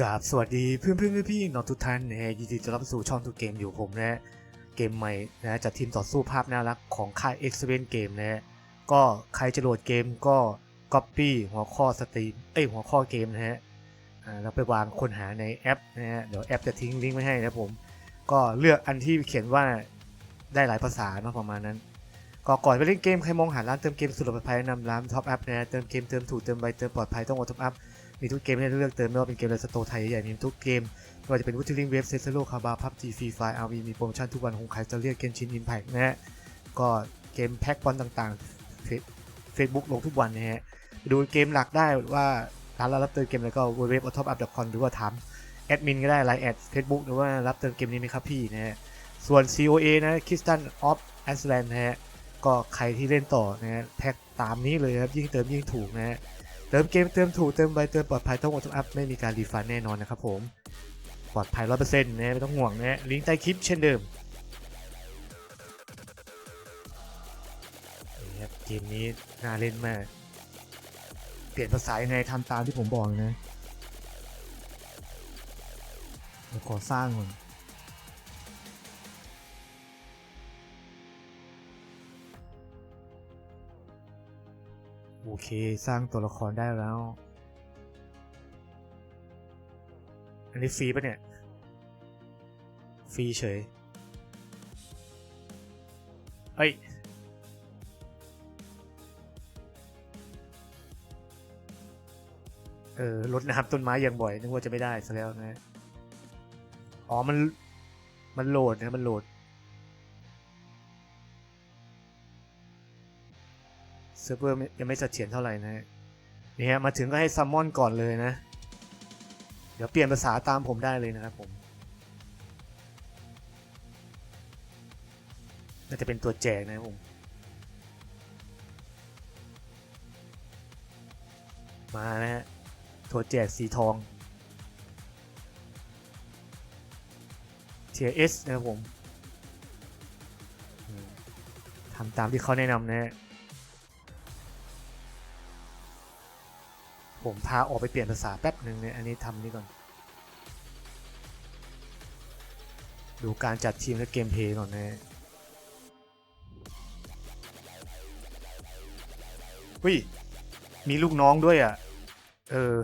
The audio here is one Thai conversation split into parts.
กราบสวัสดีเพื่อนเพื่อนพี่ๆน้องทุกท่านนะฮะยินดีต้อนรับสู่ช่องทุกเกมอยู่ผมนะฮะเกมใหม่นะจากทีมต่อสู้ภาพน่ารักของค่าย x อ e เกมนะฮะก็ใครจะโหลดเกมก็ Copy หัวข้อสตรีมเอ้ยหัวข้อเกมนะฮะอ่าแล้วไปวางค้นหาในแอปนะฮะเดี๋ยวแอปจะทิ้งลิงก์ไว้ให้นะผม ก็เลือกอันที่เขียนว่าได้หลายภาษาเนาะประมาณนั้นก็ก่อนไปเล่นเกมใครมองหาร้านเติมเกมสุดปลอดภัยแนะนำร้านท็อปอัพนะฮะเติมเกมเติมถูกเติมไวเติมปลอดภัยต้องอดท็อปอัพ มีทุกเกมให้เลือกเติมไม่ว่าเป็นเกมในสโตร์ไทยใหญ่ๆมีทุกเกมไม่ว่าจะเป็นวูทิลิงเวฟเซสโลคาบาพับจีฟรีไฟอาร์วีมีโปรโมชั่นทุกวันของใครจะเรียกเกมชินอินแพกนะฮะก็เกมแพ็กบอลต่างๆเฟซบุ๊กลงทุกวันนะฮะดูเกมหลักได้ว่าร้านเรารับเติมเกมอะไรก็เว็บอทอปอัพดอทคอมหรือว่าถามแอดมินก็ได้ไลน์แอดเฟซบุ๊กหรือว่ารับเติมเกมนี้ไหมครับพี่นะฮะส่วน COA นะคิสตันออฟแอสแลนด์นะฮะก็ใครที่เล่นต่อนะฮะแพ็กตามนี้เลยครับยิ่งเติมยิ่งถูกนะฮะ ติมเกมเติมถูกเติมไวเติมปลอดภัยต้องอดอัพไม่มีการรีฟันแน่นอนนะครับผม ปลอดภัยร้อยเปอร์เซ็นต์นะไม่ต้องห่วงนะลิงก์ใต้คลิปเช่นเดิมครับเกมนี้น่าเล่นมาก เปลี่ยนภาษายังไงทำตามที่ผมบอกนะขอสร้างก่อน โอเค สร้างตัวละครได้แล้ว อันนี้ฟรีปะเนี่ย ฟรีเฉยเอ้ย เออรดน้ำต้นไม้อย่างบ่อย นึกว่าจะไม่ได้ซะแล้วนะ อ๋อ มัน มันโหลดนะ มันโหลด เซิร์ฟเวอร์ยังไม่เสถียรเท่าไหร่นะนี่ฮะมาถึงก็ให้ซัมมอนก่อนเลยนะ เดี๋ยวเปลี่ยนภาษาตามผมได้เลยนะครับผมน่าจะเป็นตัวแจกนะครับผมมานะฮะตัวแจกสีทอง TS นะครับผมอืมทำตามที่เขาแนะนำนะฮะ ผมพาออกไปเปลี่ยนภาษาแป๊บหนึ่งเนี่ยอันนี้ทำนี่ก่อน ดูการจัดทีมและเกมเพลย์ก่อนนะวิมีลูกน้องด้วยอะ เออ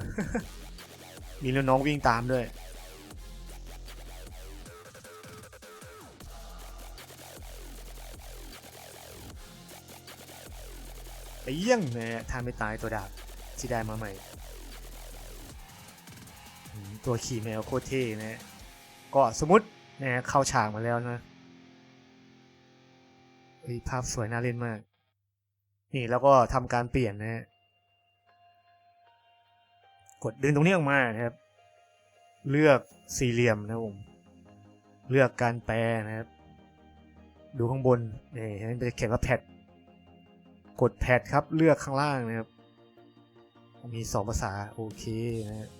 มีลูกน้องวิ่งตามด้วยไปเยี่ยงนะฮะทานไม่ตายตัวดาบที่ได้มาใหม่ ตัวขี่แมวโคตรเท่นะก็สมมตินะเข้าฉากมาแล้วนะภาพสวยน่าเล่นมาก นี่แล้วก็ทำการเปลี่ยนนะฮะกดดึงตรงนี้ออกมานะครับ เลือกสี่เหลี่ยมนะผมเลือกการแปลนะครับ ดูข้างบนนี่เห็นมันจะเขียนว่าแพดกดแพดครับเลือกข้างล่างนะครับ มีสองภาษา โอเคนะ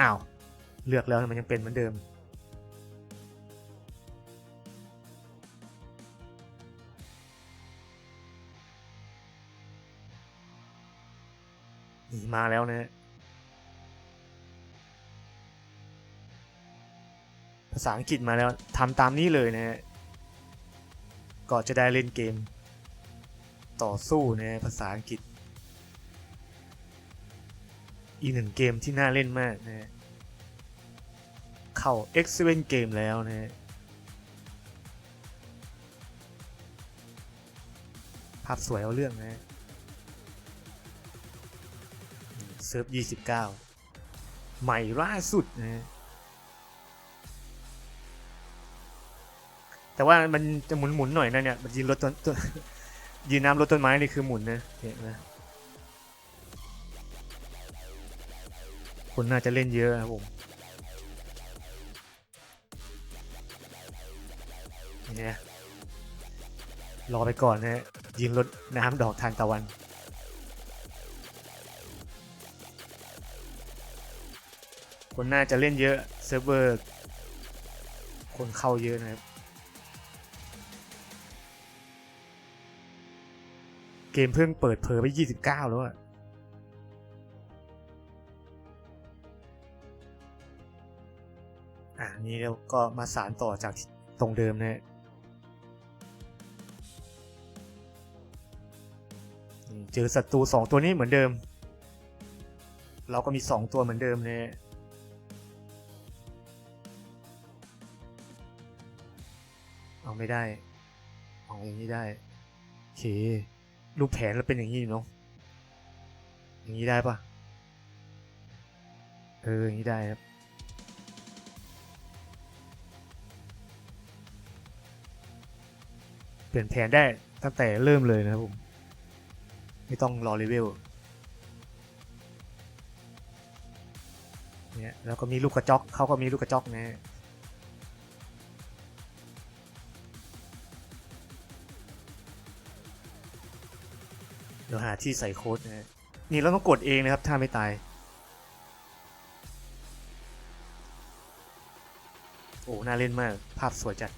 อ้าว เลือกแล้วมันยังเป็นเหมือนเดิมนี่มาแล้วนะ ภาษาอังกฤษมาแล้วทำตามนี้เลยนะฮะก็จะได้เล่นเกม ต่อสู้นะภาษาอังกฤษ อีกหนึ่งเกมที่น่าเล่นมากนะฮะเข้า x 7เกมแล้วนะฮะภาพสวยเอาเรื่องนะเซิร์ฟ 29 ใหม่ล่าสุดนะฮะแต่ว่ามันจะหมุนๆหน่อยนะเนี่ยมันยืนรถต้นต้นยืนน้ำรถต้นไม้นี่คือหมุนนะเห็นไหม คนน่าจะเล่นเยอะครับผมเนี่ยรอไปก่อนนะฮะยืนรถน้ำดอกทานตะวัน คนน่าจะเล่นเยอะเซิร์ฟเวอร์คนเข้าเยอะนะครับ เกมเพิ่งเปิดเผยไป 29 แล้วอะ นนี้เราก็มาสารต่อจากตรงเดิมนะฮะนี่เจอศัตรูสองตัวนี้เหมือนเดิม เราก็มีสองตัวเหมือนเดิมนะฮะเอาไม่ได้เอาอย่างนี้ได้โอเครูปแผนเราเป็นอย่างนี้เนาะอย่างนี้ได้ปะเอออย่างนี้ได้ครับ เปลี่ยนแผนได้ตั้งแต่เริ่มเลยนะครับผม ไม่ต้องรอเลเวลเนี่ยแล้วก็มีลูกกระจอกเขาก็มีลูกกระจอกนะเดี๋ยวหาที่ใส่โค้ดนะนี่เราต้องกดเองนะครับ ถ้าไม่ตายโอ้น่าเล่นมาก ภาพสวยจัด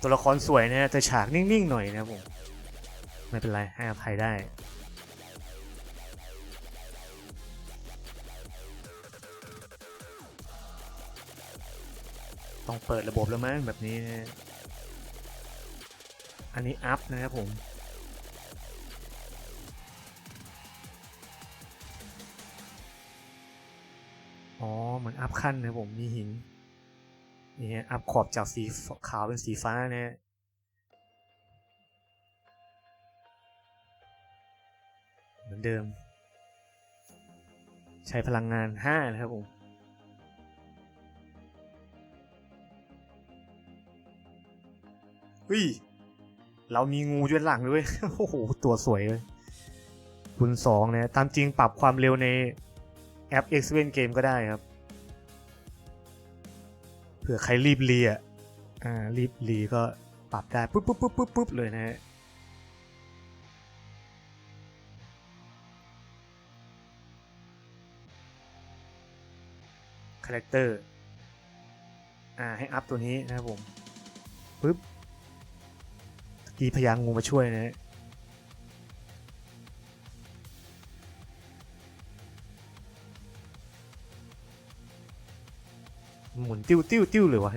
ตัวละครสวยนะแต่ฉากนิ่งๆหน่อยนะผม ไม่เป็นไร ให้อภัยได้ต้องเปิดระบบแล้วมั้งแบบนี้นะอันนี้อัพนะครับผม อ๋อ เหมือนอัพขั้นนะผม มีหิน นี่ฮะอัพขอบจากสีขาวเป็นสีฟ้านะฮะเหมือนเดิม ใช้พลังงาน 5 นะครับผมเฮ้ย เรามีงูย้อนหลังด้วย โอ้โห ตัวสวยเลยคูณสองนะ ตามจริงปรับความเร็วในแอป X เ e n Game ก็ได้ครับ ผื่อใครรีบรีอะอ่ารีบรีก็ปรับได้ปุ๊บปุ๊บปุ๊บปุ๊บปุ๊บเลยนะฮะคาแรคเตอร์อ่าให้อัพตัวนี้นะครับผมปุ๊บกี้พยางงูมาช่วยนะฮะ หมุนติ้วติ้วติ้วเลยวะ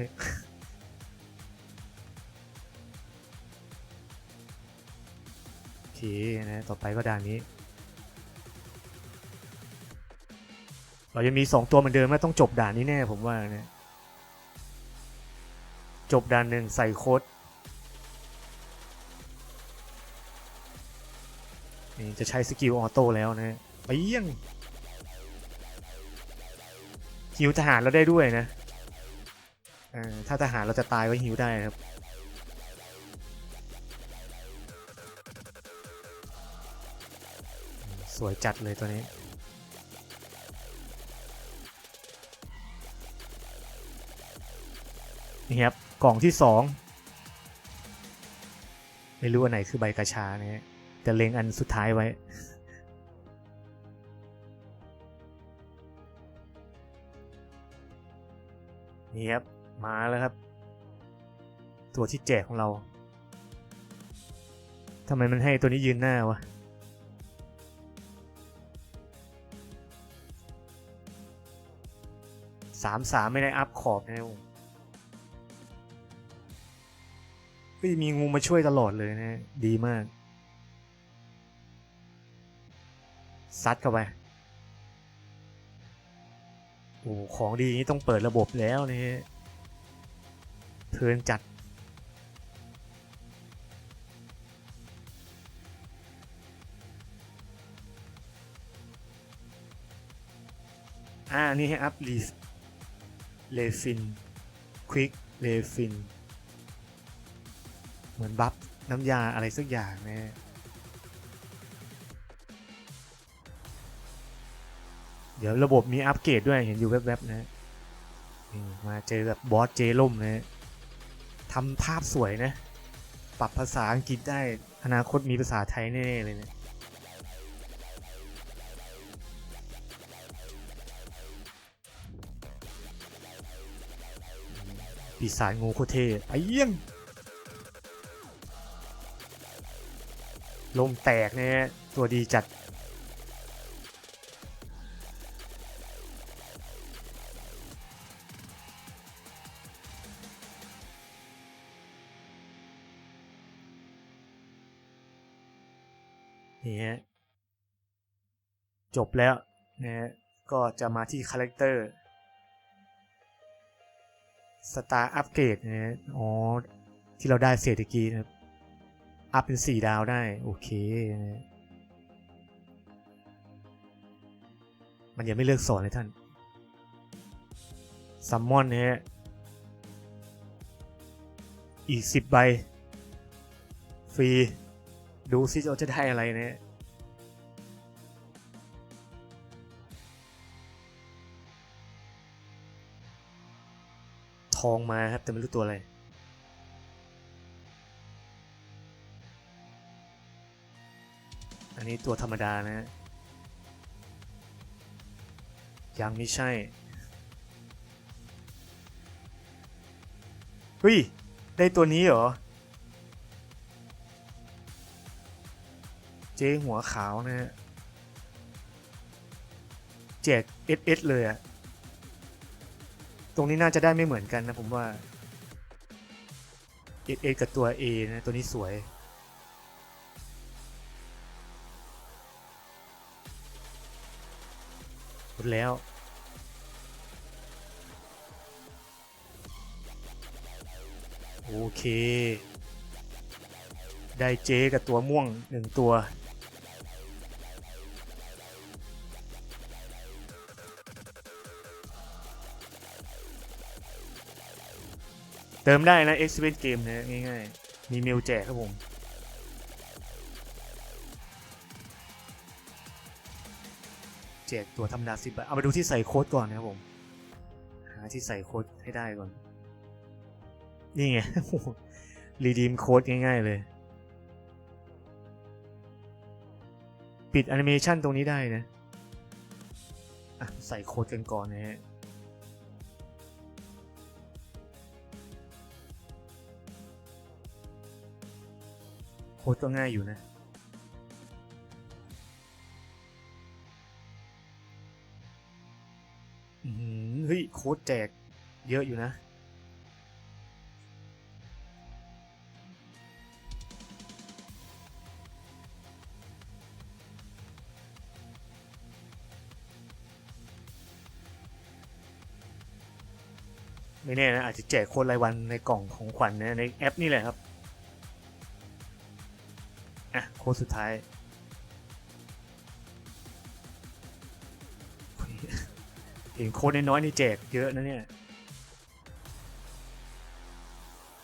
โอเคนะต่อไปก็ด่านนี้ เรายังมีสองตัวเหมือนเดิมนะต้องจบด่านนี้แน่ผมว่านะจบด่านหนึ่งใส่โค้ดนี่จะใช้สกิลออโต้แล้วนะไปเยี่ยงฮิวทหารเราได้ด้วยนะ ถ้าทหารเราจะตายก็หิวได้ครับ สวยจัดเลยตัวนี้นี่ครับ กล่องที่สองไม่รู้อันไหนคือใบกระชานะฮะแต่เล็งอันสุดท้ายไว้ นี่ครับ มาแล้วครับ ตัวที่แจกของเราทำไมมันให้ตัวนี้ยืนหน้าวะ สามสามไม่ได้อัพขอบนะครับผมเฮ้ยมีงูมาช่วยตลอดเลยนะ ดีมาก ซัดเข้าไป โอ้ ของดีนี้ต้องเปิดระบบแล้วนี่ เพลินจัดอ่านี่ให้อัพลีฟเลฟินควิกเลฟินเหมือนบัฟน้ำยาอะไรสักอย่างนะเดี๋ยวระบบมีอัปเกรดด้วยเห็นอยู่แวบๆนะมาเจอกับบอสเจล่มนะ ทำภาพสวยนะ ปรับภาษาอังกฤษได้อนาคตมีภาษาไทยแน่ๆเลยเนะปีศาจงูโคเทไปเยี่ยงลมแตกเนะฮะตัวดีจัด จบแล้วนะก็จะมาที่คาแรคเตอร์สตาร์อัปเกรดนะอ๋อ ที่เราได้เศรษฐกีนะอัพเป็นสี่ดาวได้ โอเคนะมันยังไม่เลือกสอนเลยท่านซัมมอนนะฮะอีกสิบใบ ฟรี ดูซิเราจะได้อะไรเนี่ย ทองมาครับ แต่ไม่รู้ตัวอะไร อันนี้ตัวธรรมดานะยังไม่ใช่ เฮ้ย ได้ตัวนี้เหรอ เจ๊หัวขาวนะฮะแจก SS เลยอะ ตรงนี้น่าจะได้ไม่เหมือนกันนะผมว่า SS กับตัว A นะตัวนี้สวย หมดแล้ว โอเค ได้เจกับตัวม่วงหนึ่งตัว เติมได้นะ X p e r i e n Game นะง่ายๆ มีเมลแจกครับผม แจกตัวธรรมดาสิบาทเอาไปดูที่ใส่โค้ดก่อนนะครับผม หาที่ใส่โค้ดให้ได้ก่อน นี่ไงรีดีมโค้ดง่ายๆเลย ปิดแอนิเมชันตรงนี้ได้นะะใส่โค้ดกันก่อนนะฮะ โค้ดก็ง่ายอยู่นะอือหือเฮ้ย โค้ดแจกเยอะอยู่นะ ไม่แน่นะ อาจจะแจกโค้ดรายวันในกล่องของขวัญนะในแอปนี่แหละครับ โค้ดสุดท้ายเห็นโค้ดน้อยๆนี่แจกเยอะนะเนี่ย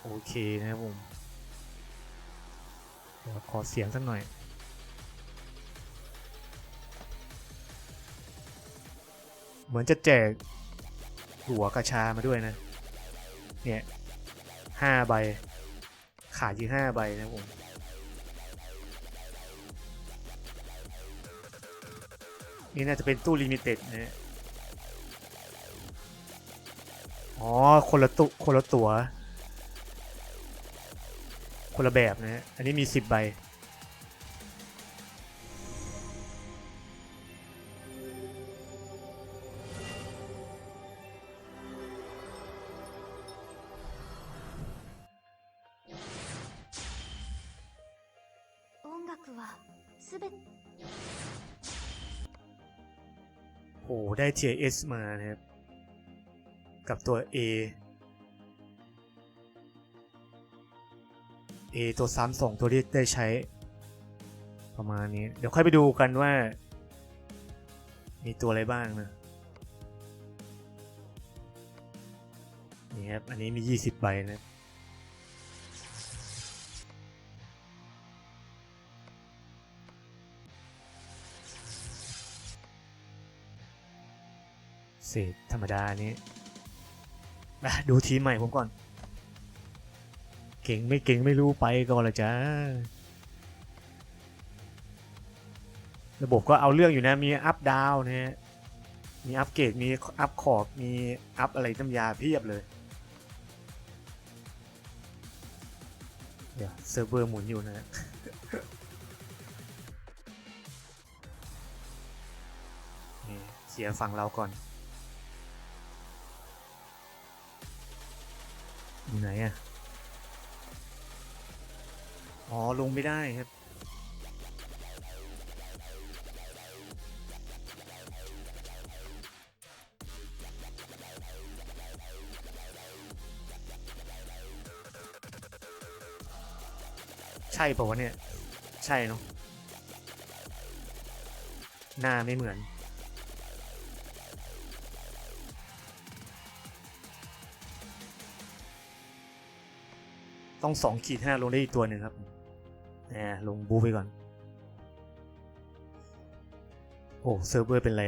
โอเคนะครับผมขอเสียงสักหน่อยเหมือนจะแจกหัวกระชามาด้วยนะ เนี่ยห้าใบ ขาดอยู่ห้าใบนะครับผม นี่น่าจะเป็นตู้ลิมิเต็ดนะฮะอ๋อ คนละตุคนละตัว คนละแบบนะฮะอันนี้มีสิบใบ โอ้ได้ TS มานะครับ กับตัว A A ตัวซ้ำสองตัวที่ได้ใช้ ประมาณนี้ เดี๋ยวค่อยไปดูกันว่า มีตัวอะไรบ้างนะนี่ครับ อันนี้มี 20ใบนะ เศษธรรมดานี้อะดูทีมใหม่ผมก่อน เก่งไม่เก่งไม่รู้ไปก่อนละจ้า ระบบก็เอาเรื่องอยู่นะ มีอัพดาวนะฮะ มีอัพเกรด มีอัพขอบ มีอัพอะไรน้ำยาเพียบเลย เดี๋ยวเซิร์ฟเวอร์หมุนอยู่นะเสียฝั่งเราก่อน อยู่ไหนอะอ๋อ ลงไม่ได้ครับ ใช่ป่าวะเนี่ย ใช่เนาะหน้าไม่เหมือน ต้องสองขีดห้าลงได้อีกตัวหนึ่งครับนะลงบูไปก่อน โอ้เซิร์ฟเวอร์เป็นไร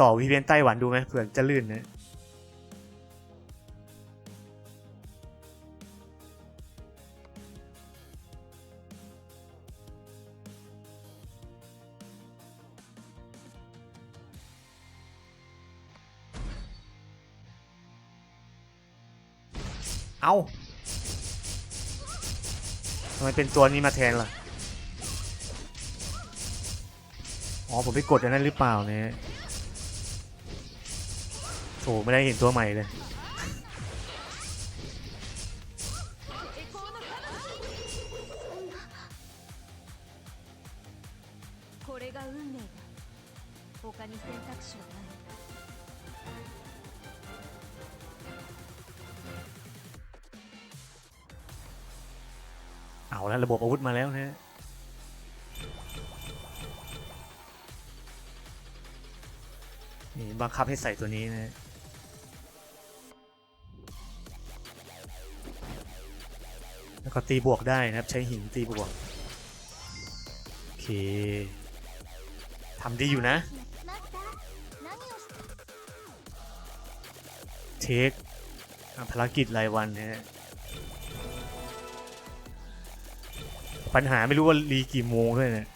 ต่อวีเวียนไต้หวันดูไหมเผื่อจะลื่นนะ เอาทำไมเป็นตัวนี้มาแทนล่ะ อ๋อ ผมไปกดอันนั้นหรือเปล่าเนี่ยโถไม่ได้เห็นตัวใหม่เลย これが運命だ他に選択肢はない เอาแล้วระบบอาวุธมาแล้วนะนี่บังคับให้ใส่ตัวนี้นะแล้วก็ตีบวกได้นะครับ ใช้หินตีบวก โอเคทำดีอยู่นะ เทคภารกิจรายวันนะฮะ ปัญหาไม่รู้ว่ารีกี่โมงด้วยเนะ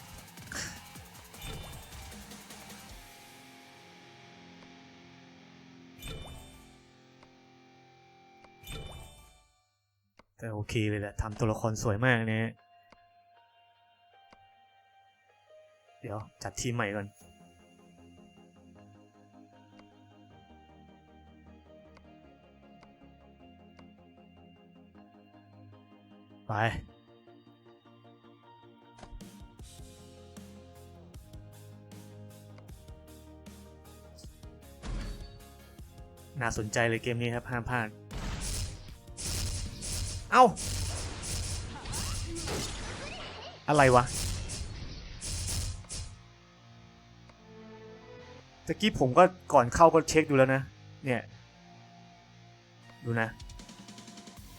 แต่โอเคเลยแหละทำตัวละครสวยมากนะฮะเดี๋ยว จัดทีมใหม่ก่อน ไป น่าสนใจเลยเกมนี้ครับห้ามพลาด เอา้า อะไรวะตะกี้ผมก็ก่อนเข้าก็เช็คดูแล้วนะ เนี่ย ดูนะ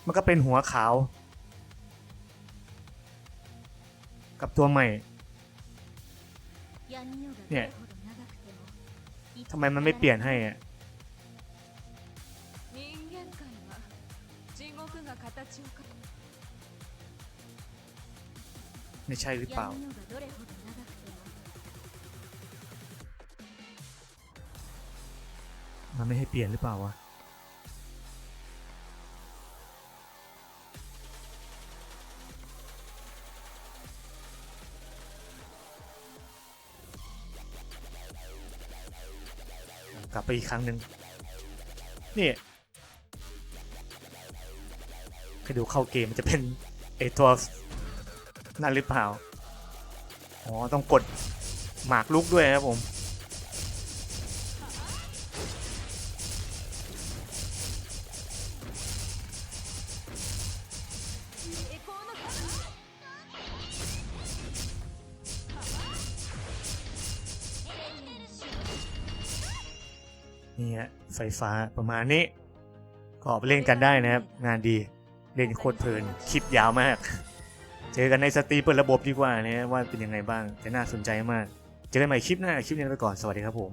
มันก็เป็นหัวขาว กับตัวใหม่ เนี่ยทำไมมันไม่เปลี่ยนให้อะ 形を変え ไม่ใช่หรือเปล่า 闇夜がどれほど長くても มันไม่ให้เปลี่ยนหรือเปล่าวะ กลับไปอีกครั้งหนึ่งนี่ ให้ดูเข้าเกมมันจะเป็นไอตัวนั่นหรือเปล่า อ๋อ ต้องกดหมากลุกด้วยนะครับผม นี่ฮะไฟฟ้าประมาณนี้ก็ไปเล่นกันได้นะครับ งานดี เล่นโคตรเพลินคลิปยาวมาก เจอกันในสตรีมเปิดระบบดีกว่านะว่าเป็นยังไงบ้างแต่น่าสนใจมาก เจอกันใหม่คลิปหน้าคลิปนี้ไปก่อนสวัสดีครับผม